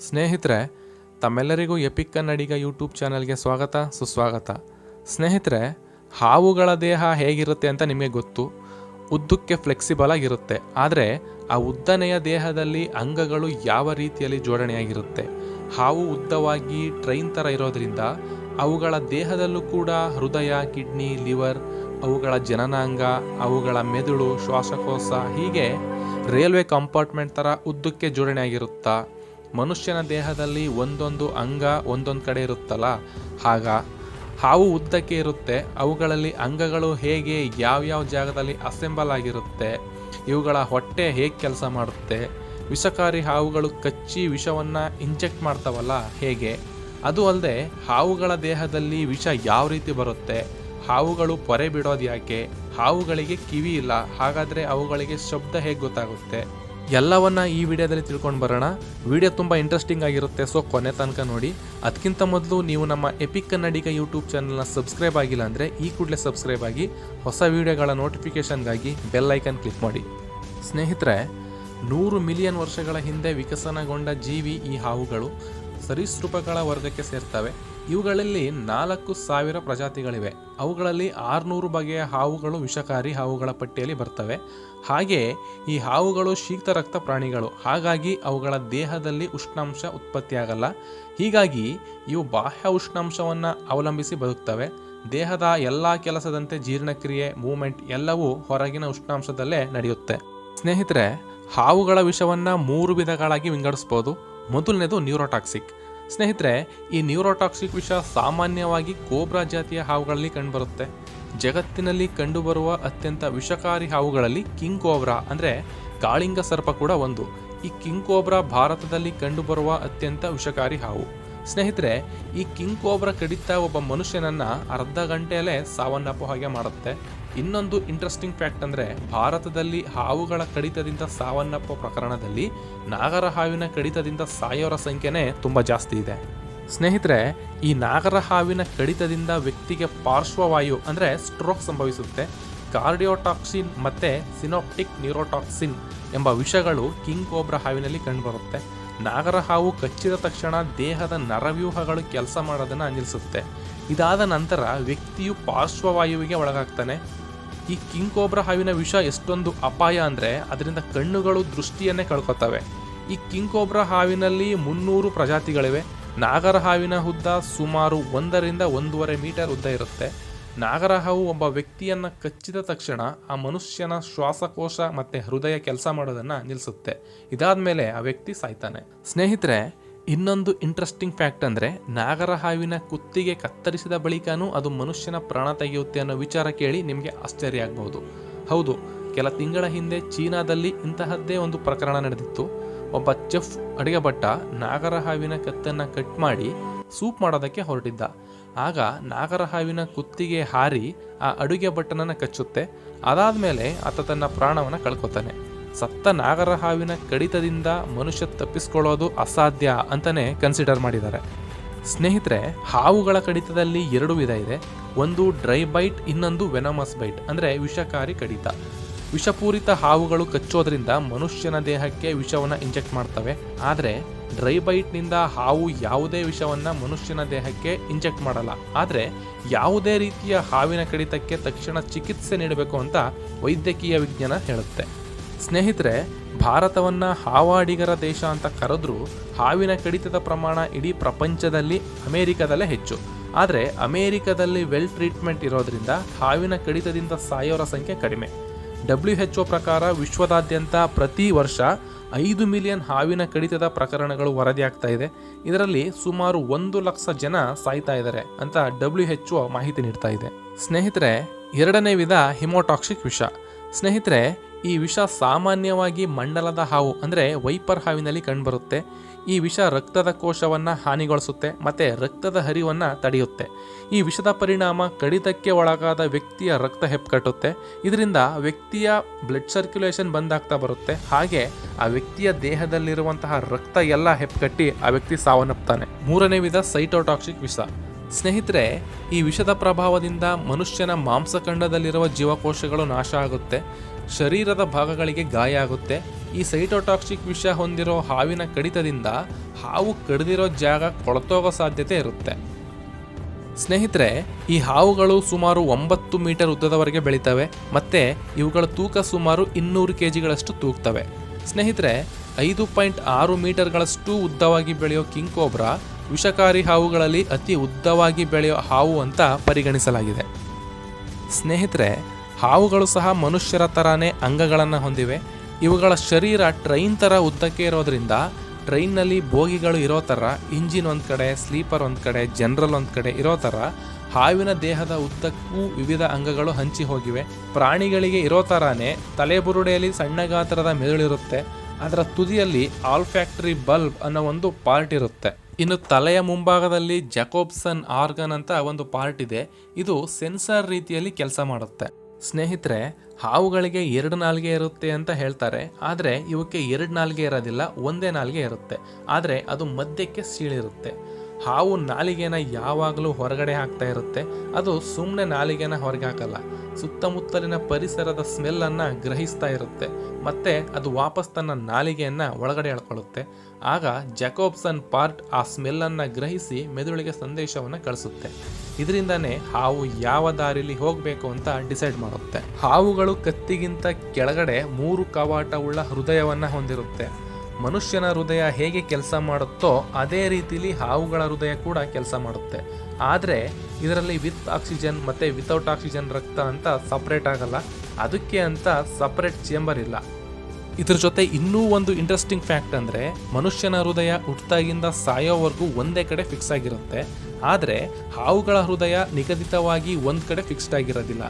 ಸ್ನೇಹಿತರೆ, ತಮ್ಮೆಲ್ಲರಿಗೂ EPIC Kannadiga YouTube ಚಾನಲ್ಗೆ ಸ್ವಾಗತ, ಸುಸ್ವಾಗತ. ಸ್ನೇಹಿತರೆ, ಹಾವುಗಳ ದೇಹ ಹೇಗಿರುತ್ತೆ ಅಂತ ನಿಮಗೆ ಗೊತ್ತು. ಉದ್ದಕ್ಕೆ ಫ್ಲೆಕ್ಸಿಬಲ್ ಆಗಿರುತ್ತೆ. ಆದರೆ, ಆ ಉದ್ದನೆಯ ದೇಹದಲ್ಲಿ ಅಂಗಗಳು ಯಾವ ರೀತಿಯಲ್ಲಿ ಜೋಡಣೆಯಾಗಿರುತ್ತೆ? ಹಾವು ಉದ್ದವಾಗಿ ಟ್ರೈನ್ ಥರ ಇರೋದ್ರಿಂದ ಅವುಗಳ ದೇಹದಲ್ಲೂ ಕೂಡ ಹೃದಯ, ಕಿಡ್ನಿ, ಲಿವರ್, ಅವುಗಳ ಜನನಾಂಗ, ಅವುಗಳ ಮೆದುಳು, ಶ್ವಾಸಕೋಶ ಹೀಗೆ ರೈಲ್ವೆ ಕಂಪಾರ್ಟ್ಮೆಂಟ್ ಥರ ಉದ್ದಕ್ಕೆ ಜೋಡಣೆಯಾಗಿರುತ್ತಾ? ಮನುಷ್ಯನ ದೇಹದಲ್ಲಿ ಒಂದೊಂದು ಅಂಗ ಒಂದೊಂದು ಕಡೆ ಇರುತ್ತಲ್ಲ? ಆಗ ಹಾವು ಉದ್ದಕ್ಕೆ ಇರುತ್ತೆ, ಅವುಗಳಲ್ಲಿ ಅಂಗಗಳು ಹೇಗೆ, ಯಾವ್ಯಾವ ಜಾಗದಲ್ಲಿ ಅಸೆಂಬಲ್ ಆಗಿರುತ್ತೆ, ಇವುಗಳ ಹೊಟ್ಟೆ ಹೇಗೆ ಕೆಲಸ ಮಾಡುತ್ತೆ, ವಿಷಕಾರಿ ಹಾವುಗಳು ಕಚ್ಚಿ ವಿಷವನ್ನು ಇಂಜೆಕ್ಟ್ ಮಾಡ್ತಾವಲ್ಲ, ಹೇಗೆ? ಅದು ಅಲ್ಲದೆ ಹಾವುಗಳ ದೇಹದಲ್ಲಿ ವಿಷ ಯಾವ ರೀತಿ ಬರುತ್ತೆ, ಹಾವುಗಳು ಪೊರೆ ಬಿಡೋದು ಯಾಕೆ, ಹಾವುಗಳಿಗೆ ಕಿವಿ ಇಲ್ಲ, ಹಾಗಾದರೆ ಅವುಗಳಿಗೆ ಶಬ್ದ ಹೇಗೆ ಗೊತ್ತಾಗುತ್ತೆ? ಎಲ್ಲವನ್ನ ಈ ವಿಡಿಯೋದಲ್ಲಿ ತಿಳ್ಕೊಂಡು ಬರೋಣ. ವಿಡಿಯೋ ತುಂಬ ಇಂಟ್ರೆಸ್ಟಿಂಗ್ ಆಗಿರುತ್ತೆ ಸೊ ಕೊನೆ ತನಕ ನೋಡಿ. ಅದಕ್ಕಿಂತ ಮೊದಲು ನೀವು ನಮ್ಮ ಎಪಿಕ್ ಕನ್ನಡಿಗ ಯೂಟ್ಯೂಬ್ ಚಾನಲ್ನ ಸಬ್ಸ್ಕ್ರೈಬ್ ಆಗಿಲ್ಲ ಅಂದರೆ ಈ ಕೂಡಲೇ ಸಬ್ಸ್ಕ್ರೈಬ್ ಆಗಿ ಹೊಸ ವಿಡಿಯೋಗಳ ನೋಟಿಫಿಕೇಷನ್ಗಾಗಿ ಬೆಲ್ ಐಕನ್ ಕ್ಲಿಕ್ ಮಾಡಿ. ಸ್ನೇಹಿತರೆ, ನೂರು ಮಿಲಿಯನ್ ವರ್ಷಗಳ ಹಿಂದೆ ವಿಕಸನಗೊಂಡ ಜೀವಿ ಈ ಹಾವುಗಳು ಸರೀಸೃಪಗಳ ವರ್ಗಕ್ಕೆ ಸೇರ್ತವೆ. ಇವುಗಳಲ್ಲಿ ನಾಲ್ಕು ಸಾವಿರ ಪ್ರಜಾತಿಗಳಿವೆ. ಅವುಗಳಲ್ಲಿ ಆರುನೂರು ಬಗೆಯ ಹಾವುಗಳು ವಿಷಕಾರಿ ಹಾವುಗಳ ಪಟ್ಟಿಯಲ್ಲಿ ಬರ್ತವೆ. ಹಾಗೆ ಈ ಹಾವುಗಳು ಶೀತ ರಕ್ತ ಪ್ರಾಣಿಗಳು. ಹಾಗಾಗಿ ಅವುಗಳ ದೇಹದಲ್ಲಿ ಉಷ್ಣಾಂಶ ಉತ್ಪತ್ತಿಯಾಗಲ್ಲ. ಹೀಗಾಗಿ ಇವು ಬಾಹ್ಯ ಉಷ್ಣಾಂಶವನ್ನು ಅವಲಂಬಿಸಿ ಬದುಕ್ತವೆ. ದೇಹದ ಎಲ್ಲ ಕೆಲಸದಂತೆ ಜೀರ್ಣಕ್ರಿಯೆ, ಮೂಮೆಂಟ್ ಎಲ್ಲವೂ ಹೊರಗಿನ ಉಷ್ಣಾಂಶದಲ್ಲೇ ನಡೆಯುತ್ತೆ. ಸ್ನೇಹಿತರೆ, ಹಾವುಗಳ ವಿಷವನ್ನು ಮೂರು ವಿಧಗಳಾಗಿ ವಿಂಗಡಿಸ್ಬೋದು. ಮೊದಲನೇದು ನ್ಯೂರೋಟಾಕ್ಸಿಕ್. ಸ್ನೇಹಿತರೆ, ಈ ನ್ಯೂರೋಟಾಕ್ಸಿಕ್ ವಿಷ ಸಾಮಾನ್ಯವಾಗಿ ಕೋಬ್ರಾ ಜಾತಿಯ ಹಾವುಗಳಲ್ಲಿ ಕಂಡುಬರುತ್ತೆ. ಜಗತ್ತಿನಲ್ಲಿ ಕಂಡುಬರುವ ಅತ್ಯಂತ ವಿಷಕಾರಿ ಹಾವುಗಳಲ್ಲಿ ಕಿಂಗ್ ಕೋಬ್ರಾ ಅಂದರೆ ಕಾಳಿಂಗ ಸರ್ಪ ಕೂಡ ಒಂದು. ಈ ಕಿಂಗ್ ಕೋಬ್ರಾ ಭಾರತದಲ್ಲಿ ಕಂಡುಬರುವ ಅತ್ಯಂತ ವಿಷಕಾರಿ ಹಾವು. ಸ್ನೇಹಿತರೆ, ಈ ಕಿಂಗ್ ಕೋಬ್ರಾ ಕಡಿತ ಒಬ್ಬ ಮನುಷ್ಯನನ್ನ ಅರ್ಧ ಗಂಟೆಯಲ್ಲೇ ಸಾವನ್ನಪ್ಪೋ ಹಾಗೆ ಮಾಡುತ್ತೆ. ಇನ್ನೊಂದು ಇಂಟ್ರೆಸ್ಟಿಂಗ್ ಫ್ಯಾಕ್ಟ್ ಅಂದರೆ ಭಾರತದಲ್ಲಿ ಹಾವುಗಳ ಕಡಿತದಿಂದ ಸಾವನ್ನಪ್ಪ ಪ್ರಕರಣದಲ್ಲಿ ನಾಗರ ಹಾವಿನ ಕಡಿತದಿಂದ ಸಾಯೋರ ಸಂಖ್ಯೆನೇ ತುಂಬ ಜಾಸ್ತಿ ಇದೆ. ಸ್ನೇಹಿತರೆ, ಈ ನಾಗರ ಹಾವಿನ ಕಡಿತದಿಂದ ವ್ಯಕ್ತಿಗೆ ಪಾರ್ಶ್ವವಾಯು ಅಂದರೆ ಸ್ಟ್ರೋಕ್ ಸಂಭವಿಸುತ್ತೆ. ಕಾರ್ಡಿಯೋಟಾಕ್ಸಿನ್ ಮತ್ತು ಸಿನೋಪ್ಟಿಕ್ ನ್ಯೂರೋಟಾಕ್ಸಿನ್ ಎಂಬ ವಿಷಗಳು ಕಿಂಗ್ ಕೋಬ್ರಾ ಹಾವಿನಲ್ಲಿ ಕಂಡುಬರುತ್ತೆ. ನಾಗರ ಹಾವು ಕಚ್ಚಿದ ತಕ್ಷಣ ದೇಹದ ನರವ್ಯೂಹಗಳು ಕೆಲಸ ಮಾಡೋದನ್ನು ನಿಲ್ಲಿಸುತ್ತೆ ಇದಾದ ನಂತರ ವ್ಯಕ್ತಿಯು ಪಾರ್ಶ್ವವಾಯುವಿಗೆ ಒಳಗಾಗ್ತಾನೆ. ಈ ಕಿಂಗ್ ಕೋಬ್ರಾ ಹಾವಿನ ವಿಷ ಎಷ್ಟೊಂದು ಅಪಾಯ ಅಂದರೆ ಅದರಿಂದ ಕಣ್ಣುಗಳು ದೃಷ್ಟಿಯನ್ನೇ ಕಳ್ಕೊತವೆ. ಈ ಕಿಂಗ್ ಕೋಬ್ರಾ ಹಾವಿನಲ್ಲಿ ಮುನ್ನೂರು ಪ್ರಜಾತಿಗಳಿವೆ. ನಾಗರ ಹಾವಿನ ಉದ್ದ ಸುಮಾರು ಒಂದರಿಂದ ಒಂದೂವರೆ ಮೀಟರ್ ಉದ್ದ ಇರುತ್ತೆ. ನಾಗರ ಹಾವು ಒಬ್ಬ ವ್ಯಕ್ತಿಯನ್ನು ಕಚ್ಚಿದ ತಕ್ಷಣ ಆ ಮನುಷ್ಯನ ಶ್ವಾಸಕೋಶ ಮತ್ತು ಹೃದಯ ಕೆಲಸ ಮಾಡೋದನ್ನು ನಿಲ್ಲಿಸುತ್ತೆ ಇದಾದ ಮೇಲೆ ಆ ವ್ಯಕ್ತಿ ಸಾಯ್ತಾನೆ. ಸ್ನೇಹಿತರೆ ಇನ್ನೊಂದು ಇಂಟ್ರೆಸ್ಟಿಂಗ್ ಫ್ಯಾಕ್ಟ್ ಅಂದರೆ ನಾಗರ ಹಾವಿನ ಕುತ್ತಿಗೆ ಕತ್ತರಿಸಿದ ಬಳಿಕನೂ ಅದು ಮನುಷ್ಯನ ಪ್ರಾಣ ತೆಗೆಯುತ್ತೆ ಅನ್ನೋ ವಿಚಾರ ಕೇಳಿ ನಿಮಗೆ ಆಶ್ಚರ್ಯ ಆಗಬಹುದು. ಹೌದು, ಕೆಲ ತಿಂಗಳ ಹಿಂದೆ ಚೀನಾದಲ್ಲಿ ಇಂತಹದ್ದೇ ಒಂದು ಪ್ರಕರಣ ನಡೆದಿತ್ತು. ಒಬ್ಬ ಚೆಫ್ ಅಡುಗೆ ಭಟ್ಟ ನಾಗರ ಹಾವಿನ ಕತ್ತನ್ನು ಕಟ್ ಮಾಡಿ ಸೂಪ್ ಮಾಡೋದಕ್ಕೆ ಹೊರಟಿದ್ದ. ಆಗ ನಾಗರ ಹಾವಿನ ಕುತ್ತಿಗೆ ಹಾರಿ ಆ ಅಡುಗೆ ಭಟ್ಟನನ್ನು ಕಚ್ಚುತ್ತೆ. ಅದಾದ ಮೇಲೆ ಆತ ತನ್ನ ಪ್ರಾಣವನ್ನು ಕಳ್ಕೊತಾನೆ. ಸತ್ತ ನಾಗರ ಹಾವಿನ ಕಡಿತದಿಂದ ಮನುಷ್ಯ ತಪ್ಪಿಸ್ಕೊಳ್ಳೋದು ಅಸಾಧ್ಯ ಅಂತಲೇ ಕನ್ಸಿಡರ್ ಮಾಡಿದ್ದಾರೆ. ಸ್ನೇಹಿತರೆ, ಹಾವುಗಳ ಕಡಿತದಲ್ಲಿ ಎರಡು ವಿಧ ಇದೆ. ಒಂದು ಡ್ರೈ ಬೈಟ್ ಇನ್ನೊಂದು ವೆನಮಸ್ ಬೈಟ್ ಅಂದರೆ ವಿಷಕಾರಿ ಕಡಿತ. ವಿಷಪೂರಿತ ಹಾವುಗಳು ಕಚ್ಚೋದ್ರಿಂದ ಮನುಷ್ಯನ ದೇಹಕ್ಕೆ ವಿಷವನ್ನು ಇಂಜೆಕ್ಟ್ ಮಾಡ್ತವೆ. ಆದರೆ ಡ್ರೈ ಬೈಟ್ನಿಂದ ಹಾವು ಯಾವುದೇ ವಿಷವನ್ನು ಮನುಷ್ಯನ ದೇಹಕ್ಕೆ ಇಂಜೆಕ್ಟ್ ಮಾಡಲ್ಲ. ಆದರೆ, ಯಾವುದೇ ರೀತಿಯ ಹಾವಿನ ಕಡಿತಕ್ಕೆ ತಕ್ಷಣ ಚಿಕಿತ್ಸೆ ನೀಡಬೇಕು ಅಂತ ವೈದ್ಯಕೀಯ ವಿಜ್ಞಾನ ಹೇಳುತ್ತೆ. ಸ್ನೇಹಿತರೆ, ಭಾರತವನ್ನ ಹಾವಾಡಿಗರ ದೇಶ ಅಂತ ಕರೆದ್ರೂ ಹಾವಿನ ಕಡಿತದ ಪ್ರಮಾಣ ಇಡೀ ಪ್ರಪಂಚದಲ್ಲಿ ಅಮೇರಿಕದಲ್ಲೇ ಹೆಚ್ಚು. ಆದರೆ ಅಮೇರಿಕದಲ್ಲಿ ವೆಲ್ ಟ್ರೀಟ್ಮೆಂಟ್ ಇರೋದ್ರಿಂದ ಹಾವಿನ ಕಡಿತದಿಂದ ಸಾಯೋರ ಸಂಖ್ಯೆ ಕಡಿಮೆ. ಡಬ್ಲ್ಯೂ ಎಚ್ ಒ ಪ್ರಕಾರ ವಿಶ್ವದಾದ್ಯಂತ ಪ್ರತಿ ವರ್ಷ ಐದು ಮಿಲಿಯನ್ ಹಾವಿನ ಕಡಿತದ ಪ್ರಕರಣಗಳು ವರದಿಯಾಗ್ತಾ ಇದೆ. ಇದರಲ್ಲಿ ಸುಮಾರು ಒಂದು ಲಕ್ಷ ಜನ ಸಾಯ್ತಾ ಇದ್ದಾರೆ ಅಂತ ಡಬ್ಲ್ಯೂ ಎಚ್ ಒ ಮಾಹಿತಿ ನೀಡ್ತಾ ಇದೆ. ಸ್ನೇಹಿತರೆ, ಎರಡನೇ ವಿಧ ಹಿಮೋಟಾಕ್ಸಿಕ್ ವಿಷ. ಸ್ನೇಹಿತರೆ ಈ ವಿಷ ಸಾಮಾನ್ಯವಾಗಿ ಮಂಡಲದ ಹಾವು, ಅಂದರೆ ವೈಪರ್ ಹಾವಿನಲ್ಲಿ ಕಂಡುಬರುತ್ತೆ. ಈ ವಿಷ ರಕ್ತದ ಕೋಶವನ್ನು ಹಾನಿಗೊಳಿಸುತ್ತೆ, ಮತ್ತು ರಕ್ತದ ಹರಿವನ್ನು ತಡೆಯುತ್ತೆ. ಈ ವಿಷದ ಪರಿಣಾಮ ಕಡಿತಕ್ಕೆ ಒಳಗಾದ ವ್ಯಕ್ತಿಯ ರಕ್ತ ಹೆಪ್ಪುಕಟ್ಟುತ್ತೆ ಇದರಿಂದ ವ್ಯಕ್ತಿಯ ಬ್ಲಡ್ ಸರ್ಕ್ಯುಲೇಷನ್ ಬಂದಾಗ್ತಾ ಬರುತ್ತೆ. ಹಾಗೆ ಆ ವ್ಯಕ್ತಿಯ ದೇಹದಲ್ಲಿರುವಂತಹ ರಕ್ತ ಎಲ್ಲ ಹೆಪ್ಪುಗಟ್ಟಿ ಆ ವ್ಯಕ್ತಿ ಸಾವನ್ನಪ್ತಾನೆ. ಮೂರನೇ ವಿಧ ಸೈಟೋಟಾಕ್ಸಿಕ್ ವಿಷ. ಸ್ನೇಹಿತರೆ, ಈ ವಿಷದ ಪ್ರಭಾವದಿಂದ ಮನುಷ್ಯನ ಮಾಂಸಖಂಡದಲ್ಲಿರುವ ಜೀವಕೋಶಗಳು ನಾಶ ಆಗುತ್ತೆ, ಶರೀರದ ಭಾಗಗಳಿಗೆ ಗಾಯ ಆಗುತ್ತೆ. ಈ ಸೈಟೋಟಾಕ್ಸಿಕ್ ವಿಷ ಹೊಂದಿರೋ ಹಾವಿನ ಕಡಿತದಿಂದ ಹಾವು ಕಡಿದಿರೋ ಜಾಗ ಕೊಳತೋಗೋ ಸಾಧ್ಯತೆ ಇರುತ್ತೆ. ಸ್ನೇಹಿತರೆ, ಈ ಹಾವುಗಳು ಸುಮಾರು ಒಂಬತ್ತು ಮೀಟರ್ ಉದ್ದದವರೆಗೆ ಬೆಳಿತವೆ, ಮತ್ತು ಇವುಗಳ ತೂಕ ಸುಮಾರು ಇನ್ನೂರು ಕೆ ಜಿಗಳಷ್ಟು ತೂಗ್ತವೆ. ಸ್ನೇಹಿತರೆ, ಐದು ಪಾಯಿಂಟ್ ಆರು ಮೀಟರ್ಗಳಷ್ಟು ಉದ್ದವಾಗಿ ಬೆಳೆಯೋ ಕಿಂಗ್ ಕೋಬ್ರಾ ವಿಷಕಾರಿ ಹಾವುಗಳಲ್ಲಿ ಅತಿ ಉದ್ದವಾಗಿ ಬೆಳೆಯೋ ಹಾವು ಅಂತ ಪರಿಗಣಿಸಲಾಗಿದೆ. ಸ್ನೇಹಿತರೆ, ಹಾವುಗಳು ಸಹ ಮನುಷ್ಯರ ಥರನೇ ಅಂಗಗಳನ್ನು ಹೊಂದಿವೆ. ಇವುಗಳ ಶರೀರ ಟ್ರೈನ್ ಥರ ಉದ್ದಕ್ಕೆ ಇರೋದ್ರಿಂದ ಟ್ರೈನ್ನಲ್ಲಿ ಬೋಗಿಗಳು ಇರೋ ಥರ ಇಂಜಿನ್ ಒಂದು ಕಡೆ, ಸ್ಲೀಪರ್ ಒಂದು ಕಡೆ, ಜನರಲ್ ಒಂದು ಕಡೆ ಇರೋ ಥರ ಹಾವಿನ ದೇಹದ ಉದ್ದಕ್ಕೂ ವಿವಿಧ ಅಂಗಗಳು ಹಂಚಿ ಹೋಗಿವೆ. ಪ್ರಾಣಿಗಳಿಗೆ ಇರೋ ಥರಾನೇ ತಲೆಬುರುಡೆಯಲ್ಲಿ ಸಣ್ಣ ಗಾತ್ರದ ಮೆದುಳಿರುತ್ತೆ ಅದರ ತುದಿಯಲ್ಲಿ ಆಲ್ ಫ್ಯಾಕ್ಟ್ರಿ ಬಲ್ಬ್ ಅನ್ನೋ ಒಂದು ಪಾರ್ಟ್ ಇರುತ್ತೆ. ಇನ್ನು ತಲೆಯ ಮುಂಭಾಗದಲ್ಲಿ ಜಕೋಬ್ಸನ್ ಆರ್ಗನ್ ಅಂತ ಒಂದು ಪಾರ್ಟ್ ಇದೆ. ಇದು ಸೆನ್ಸಾರ್ ರೀತಿಯಲ್ಲಿ ಕೆಲಸ ಮಾಡುತ್ತೆ. ಸ್ನೇಹಿತರೆ, ಹಾವುಗಳಿಗೆ ಎರಡು ನಾಲ್ಗೆ ಇರುತ್ತೆ ಅಂತ ಹೇಳ್ತಾರೆ. ಆದರೆ, ಇವಕ್ಕೆ ಎರಡು ನಾಲ್ಗೆ ಇರೋದಿಲ್ಲ, ಒಂದೇ ನಾಲ್ಗೆ ಇರುತ್ತೆ. ಆದರೆ, ಅದು ಮಧ್ಯಕ್ಕೆ ಸೀಳಿರುತ್ತೆ. ಹಾವು ನಾಲಿಗೆನ ಯಾವಾಗಲೂ ಹೊರಗಡೆ ಹಾಕ್ತಾ ಇರುತ್ತೆ. ಅದು ಸುಮ್ಮನೆ ನಾಲಿಗೆನ ಹೊರಗೆ ಹಾಕಲ್ಲ. ಸುತ್ತಮುತ್ತಲಿನ ಪರಿಸರದ ಸ್ಮೆಲ್ಲನ್ನು ಗ್ರಹಿಸ್ತಾ ಇರುತ್ತೆ. ಮತ್ತೆ ಅದು ವಾಪಸ್ ತನ್ನ ನಾಲಿಗೆಯನ್ನು ಒಳಗಡೆ ಎಳ್ಕೊಳ್ಳುತ್ತೆ. ಆಗ ಜಕೋಬ್ಸನ್ ಪಾರ್ಟ್ ಆ ಸ್ಮೆಲ್ಲನ್ನು ಗ್ರಹಿಸಿ ಮೆದುಳಿಗೆ ಸಂದೇಶವನ್ನು ಕಳಿಸುತ್ತೆ. ಇದರಿಂದನೇ ಹಾವು ಯಾವ ದಾರಿಲಿ ಹೋಗಬೇಕು ಅಂತ ಡಿಸೈಡ್ ಮಾಡುತ್ತೆ. ಹಾವುಗಳು ಕತ್ತಿಗಿಂತ ಕೆಳಗಡೆ ಮೂರು ಕವಾಟವುಳ್ಳ ಹೃದಯವನ್ನು ಹೊಂದಿರುತ್ತೆ. ಮನುಷ್ಯನ ಹೃದಯ ಹೇಗೆ ಕೆಲಸ ಮಾಡುತ್ತೋ ಅದೇ ರೀತಿಲಿ ಹಾವುಗಳ ಹೃದಯ ಕೂಡ ಕೆಲಸ ಮಾಡುತ್ತೆ. ಆದರೆ ಇದರಲ್ಲಿ ವಿತ್ ಆಕ್ಸಿಜನ್ ಮತ್ತು ವಿತೌಟ್ ಆಕ್ಸಿಜನ್ ರಕ್ತ ಅಂತ ಸಪ್ರೇಟ್ ಆಗಲ್ಲ. ಅದಕ್ಕೆ ಅಂತ ಸಪ್ರೇಟ್ ಚೇಂಬರ್ ಇಲ್ಲ. ಇದ್ರ ಜೊತೆ ಇನ್ನೂ ಒಂದು ಇಂಟ್ರೆಸ್ಟಿಂಗ್ ಫ್ಯಾಕ್ಟ್ ಅಂದರೆ ಮನುಷ್ಯನ ಹೃದಯ ಹುಟ್ಟಾಗಿಂದ ಸಾಯೋವರೆಗೂ ಒಂದೇ ಕಡೆ ಫಿಕ್ಸ್ ಆಗಿರುತ್ತೆ. ಆದರೆ ಹಾವುಗಳ ಹೃದಯ ನಿಗದಿತವಾಗಿ ಒಂದು ಕಡೆ ಫಿಕ್ಸ್ಡ್ ಆಗಿರೋದಿಲ್ಲ.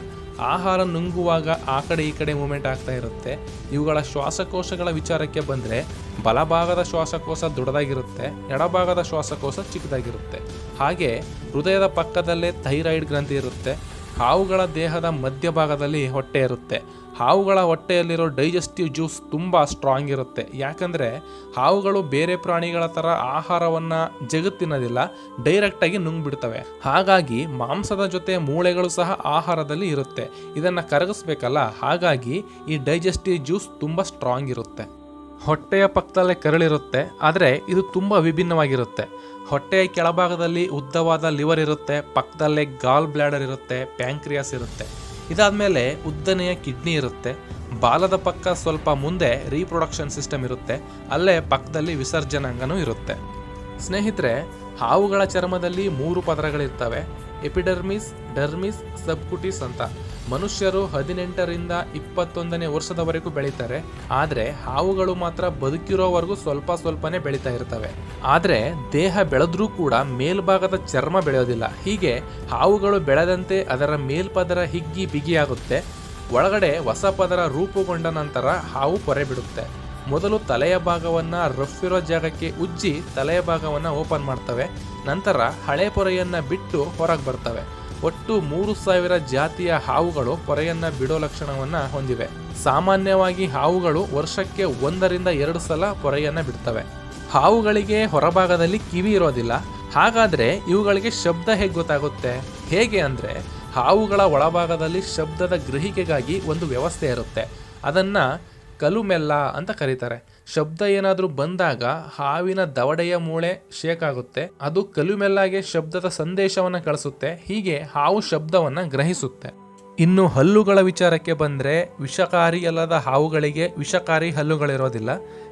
ಆಹಾರ ನುಂಗುವಾಗ ಆ ಕಡೆ ಈ ಕಡೆ ಮೂಮೆಂಟ್ ಆಗ್ತಾ ಇರುತ್ತೆ. ಇವುಗಳ ಶ್ವಾಸಕೋಶಗಳ ವಿಚಾರಕ್ಕೆ ಬಂದರೆ ಬಲಭಾಗದ ಶ್ವಾಸಕೋಶ ದೊಡ್ಡದಾಗಿರುತ್ತೆ, ಎಡಭಾಗದ ಶ್ವಾಸಕೋಶ ಚಿಕ್ಕದಾಗಿರುತ್ತೆ. ಹಾಗೆ ಹೃದಯದ ಪಕ್ಕದಲ್ಲೇ ಥೈರಾಯ್ಡ್ ಗ್ರಂಥಿ ಇರುತ್ತೆ. ಹಾವುಗಳ ದೇಹದ ಮಧ್ಯಭಾಗದಲ್ಲಿ ಹೊಟ್ಟೆ ಇರುತ್ತೆ. ಹಾವುಗಳ ಹೊಟ್ಟೆಯಲ್ಲಿರೋ ಡೈಜೆಸ್ಟಿವ್ ಜ್ಯೂಸ್ ತುಂಬ ಸ್ಟ್ರಾಂಗ್ ಇರುತ್ತೆ. ಯಾಕಂದರೆ ಹಾವುಗಳು ಬೇರೆ ಪ್ರಾಣಿಗಳ ಥರ ಆಹಾರವನ್ನು ಜಗತ್ತಿನದಿಲ್ಲ ಡೈರೆಕ್ಟಾಗಿ ನುಂಗ್ಬಿಡ್ತವೆ. ಹಾಗಾಗಿ ಮಾಂಸದ ಜೊತೆ ಮೂಳೆಗಳು ಸಹ ಆಹಾರದಲ್ಲಿ ಇರುತ್ತೆ. ಇದನ್ನು ಕರಗಿಸ್ಬೇಕಲ್ಲ, ಹಾಗಾಗಿ ಈ ಡೈಜೆಸ್ಟಿವ್ ಜ್ಯೂಸ್ ತುಂಬ ಸ್ಟ್ರಾಂಗ್ ಇರುತ್ತೆ. ಹೊಟ್ಟೆಯ ಪಕ್ಕದಲ್ಲೇ ಕರಳಿರುತ್ತೆ, ಆದರೆ ಇದು ತುಂಬ ವಿಭಿನ್ನವಾಗಿರುತ್ತೆ. ಹೊಟ್ಟೆಯ ಕೆಳಭಾಗದಲ್ಲಿ ಉದ್ದವಾದ ಲಿವರ್ ಇರುತ್ತೆ, ಪಕ್ಕದಲ್ಲೇ ಗಾಲ್ ಬ್ಲ್ಯಾಡರ್ ಇರುತ್ತೆ, ಪ್ಯಾಂಕ್ರಿಯಾಸ್ ಇರುತ್ತೆ. ಇದಾದಮೇಲೆ ಉದ್ದನೆಯ ಕಿಡ್ನಿ ಇರುತ್ತೆ. ಬಾಲದ ಪಕ್ಕ ಸ್ವಲ್ಪ ಮುಂದೆ ರೀಪ್ರೊಡಕ್ಷನ್ ಸಿಸ್ಟಮ್ ಇರುತ್ತೆ, ಅಲ್ಲೇ ಪಕ್ಕದಲ್ಲಿ ವಿಸರ್ಜನಾಂಗನೂ ಇರುತ್ತೆ. ಸ್ನೇಹಿತರೆ, ಹಾವುಗಳ ಚರ್ಮದಲ್ಲಿ ಮೂರು ಪದರಗಳಿರ್ತವೆ. ಎಪಿಡರ್ಮಿಸ್, ಡರ್ಮಿಸ್, ಸಬ್ಕುಟಿಸ್ ಅಂತ. ಮನುಷ್ಯರು ಹದಿನೆಂಟರಿಂದ ಇಪ್ಪತ್ತೊಂದನೇ ವರ್ಷದವರೆಗೂ ಬೆಳೀತಾರೆ. ಆದರೆ ಹಾವುಗಳು ಮಾತ್ರ ಬದುಕಿರೋವರೆಗೂ ಸ್ವಲ್ಪ ಸ್ವಲ್ಪನೇ ಬೆಳೀತಾ ಇರ್ತವೆ. ಆದರೆ ದೇಹ ಬೆಳೆದ್ರೂ ಕೂಡ ಮೇಲ್ಭಾಗದ ಚರ್ಮ ಬೆಳೆಯೋದಿಲ್ಲ. ಹೀಗೆ ಹಾವುಗಳು ಬೆಳೆದಂತೆ ಅದರ ಮೇಲ್ಪದರ ಹಿಗ್ಗಿ ಬಿಗಿಯಾಗುತ್ತೆ. ಒಳಗಡೆ ಹೊಸ ಪದರ ರೂಪುಗೊಂಡ ನಂತರ ಹಾವು ಪೊರೆ ಬಿಡುತ್ತೆ. ಮೊದಲು ತಲೆಯ ಭಾಗವನ್ನ ರಫ್ ಇರೋ ಜಾಗಕ್ಕೆ ಉಜ್ಜಿ ತಲೆಯ ಭಾಗವನ್ನ ಓಪನ್ ಮಾಡ್ತವೆ. ನಂತರ ಹಳೆ ಪೊರೆಯನ್ನ ಬಿಟ್ಟು ಹೊರಗೆ ಬರ್ತವೆ. ಒಟ್ಟು ಮೂರು ಸಾವಿರ ಜಾತಿಯ ಹಾವುಗಳು ಪೊರೆಯನ್ನ ಬಿಡೋ ಲಕ್ಷಣವನ್ನ ಹೊಂದಿವೆ. ಸಾಮಾನ್ಯವಾಗಿ ಹಾವುಗಳು ವರ್ಷಕ್ಕೆ ಒಂದರಿಂದ ಎರಡು ಸಲ ಪೊರೆಯನ್ನ ಬಿಡ್ತವೆ. ಹಾವುಗಳಿಗೆ ಹೊರಭಾಗದಲ್ಲಿ ಕಿವಿ ಇರೋದಿಲ್ಲ. ಹಾಗಾದ್ರೆ ಇವುಗಳಿಗೆ ಶಬ್ದ ಹೇಗೆ ಗೊತ್ತಾಗುತ್ತೆ? ಹೇಗೆ ಅಂದ್ರೆ ಹಾವುಗಳ ಒಳಭಾಗದಲ್ಲಿ ಶಬ್ದದ ಗ್ರಹಿಕೆಗಾಗಿ ಒಂದು ವ್ಯವಸ್ಥೆ ಇರುತ್ತೆ. ಅದನ್ನ ಕಲುಮೆಲ್ಲ ಅಂತ ಕರೀತಾರೆ. ಶಬ್ದ ಏನಾದರೂ ಬಂದಾಗ ಹಾವಿನ ದವಡೆಯ ಮೂಳೆ ಶೇಕ್ ಆಗುತ್ತೆ ಅದು ಕಲುಮೆಲ್ಲಾಗೆ ಶಬ್ದದ ಸಂದೇಶವನ್ನು ಕಳಿಸುತ್ತೆ. ಹೀಗೆ ಹಾವು ಶಬ್ದವನ್ನು ಗ್ರಹಿಸುತ್ತೆ. ಇನ್ನು ಹಲ್ಲುಗಳ ವಿಚಾರಕ್ಕೆ ಬಂದರೆ ವಿಷಕಾರಿ ಅಲ್ಲದ ಹಾವುಗಳಿಗೆ ವಿಷಕಾರಿ ಹಲ್ಲುಗಳಿರೋದಿಲ್ಲ.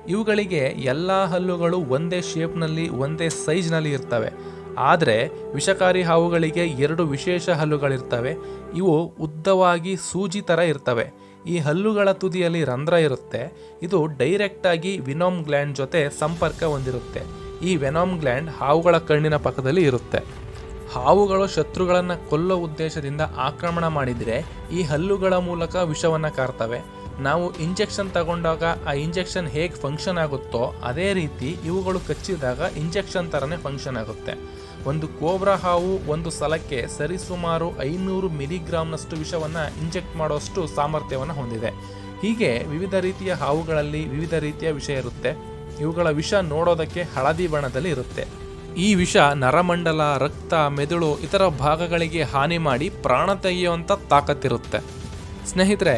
ಇವುಗಳಿಗೆ ಎಲ್ಲ ಹಲ್ಲುಗಳು ಒಂದೇ ಶೇಪ್ನಲ್ಲಿ, ಒಂದೇ ಸೈಜ್ನಲ್ಲಿ ಇರ್ತವೆ. ಆದರೆ ವಿಷಕಾರಿ ಹಾವುಗಳಿಗೆ ಎರಡು ವಿಶೇಷ ಹಲ್ಲುಗಳಿರ್ತವೆ. ಇವು ಉದ್ದವಾಗಿ ಸೂಜಿ ಥರ ಇರ್ತವೆ. ಈ ಹಲ್ಲುಗಳ ತುದಿಯಲ್ಲಿ ರಂಧ್ರ ಇರುತ್ತೆ. ಇದು ಡೈರೆಕ್ಟಾಗಿ ವಿನೋಮ್ ಗ್ಲ್ಯಾಂಡ್ ಜೊತೆ ಸಂಪರ್ಕ ಹೊಂದಿರುತ್ತೆ. ಈ ವೆನೋಮ್ ಗ್ಲ್ಯಾಂಡ್ ಹಾವುಗಳ ಕಣ್ಣಿನ ಪಕ್ಕದಲ್ಲಿ ಇರುತ್ತೆ. ಹಾವುಗಳು ಶತ್ರುಗಳನ್ನು ಕೊಲ್ಲೋ ಉದ್ದೇಶದಿಂದ ಆಕ್ರಮಣ ಮಾಡಿದರೆ ಈ ಹಲ್ಲುಗಳ ಮೂಲಕ ವಿಷವನ್ನು ಕಾರ್ತವೆ. ನಾವು ಇಂಜೆಕ್ಷನ್ ತಗೊಂಡಾಗ ಆ ಇಂಜೆಕ್ಷನ್ ಹೇಗೆ ಫಂಕ್ಷನ್ ಆಗುತ್ತೋ ಅದೇ ರೀತಿ ಇವುಗಳು ಕಚ್ಚಿದಾಗ ಇಂಜೆಕ್ಷನ್ ಥರನೇ ಫಂಕ್ಷನ್ ಆಗುತ್ತೆ. ಒಂದು ಕೋಬ್ರಾ ಹಾವು ಒಂದು ಸಲಕ್ಕೆ ಸರಿಸುಮಾರು ಐನೂರು ಮಿಲಿಗ್ರಾಮ್ನಷ್ಟು ವಿಷವನ್ನು ಇಂಜೆಕ್ಟ್ ಮಾಡುವಷ್ಟು ಸಾಮರ್ಥ್ಯವನ್ನು ಹೊಂದಿದೆ. ಹೀಗೆ ವಿವಿಧ ರೀತಿಯ ಹಾವುಗಳಲ್ಲಿ ವಿವಿಧ ರೀತಿಯ ವಿಷ ಇರುತ್ತೆ. ಇವುಗಳ ವಿಷ ನೋಡೋದಕ್ಕೆ ಹಳದಿ ಬಣ್ಣದಲ್ಲಿ ಇರುತ್ತೆ. ಈ ವಿಷ ನರಮಂಡಲ, ರಕ್ತ, ಮೆದುಳು ಇತರ ಭಾಗಗಳಿಗೆ ಹಾನಿ ಮಾಡಿ ಪ್ರಾಣ ತೆಗೆಯುವಂಥ ತಾಕತ್ತಿರುತ್ತೆ. ಸ್ನೇಹಿತರೆ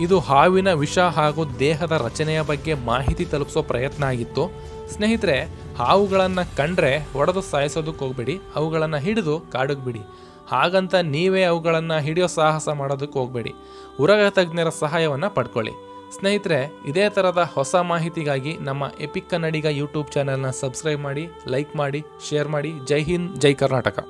ಇದು ಹಾವಿನ ವಿಷ ಹಾಗೂ ದೇಹದ ರಚನೆಯ ಬಗ್ಗೆ ಮಾಹಿತಿ ತಲುಪಿಸೋ ಪ್ರಯತ್ನ ಆಗಿತ್ತು. ಸ್ನೇಹಿತರೆ, ಹಾವುಗಳನ್ನು ಕಂಡ್ರೆ ಹೊಡೆದು ಸಾಯಿಸೋದಕ್ಕೆ ಹೋಗ್ಬೇಡಿ, ಅವುಗಳನ್ನು ಹಿಡಿದು ಕಾಡಿಗೆ ಬಿಡಿ ಹಾಗಂತ ನೀವೇ ಅವುಗಳನ್ನು ಹಿಡಿಯೋ ಸಾಹಸ ಮಾಡೋದಕ್ಕೆ ಹೋಗಬೇಡಿ. ಉರಗ ತಜ್ಞರ ಸಹಾಯವನ್ನು ಪಡ್ಕೊಳ್ಳಿ. ಸ್ನೇಹಿತರೆ, ಇದೇ ಥರದ ಹೊಸ ಮಾಹಿತಿಗಾಗಿ ನಮ್ಮ ಎಪಿಕ್ ಕನ್ನಡಿಗ ಯೂಟ್ಯೂಬ್ ಚಾನೆಲ್ನ ಸಬ್ಸ್ಕ್ರೈಬ್ ಮಾಡಿ, ಲೈಕ್ ಮಾಡಿ, ಶೇರ್ ಮಾಡಿ. ಜೈ ಹಿಂದ್, ಜೈ ಕರ್ನಾಟಕ.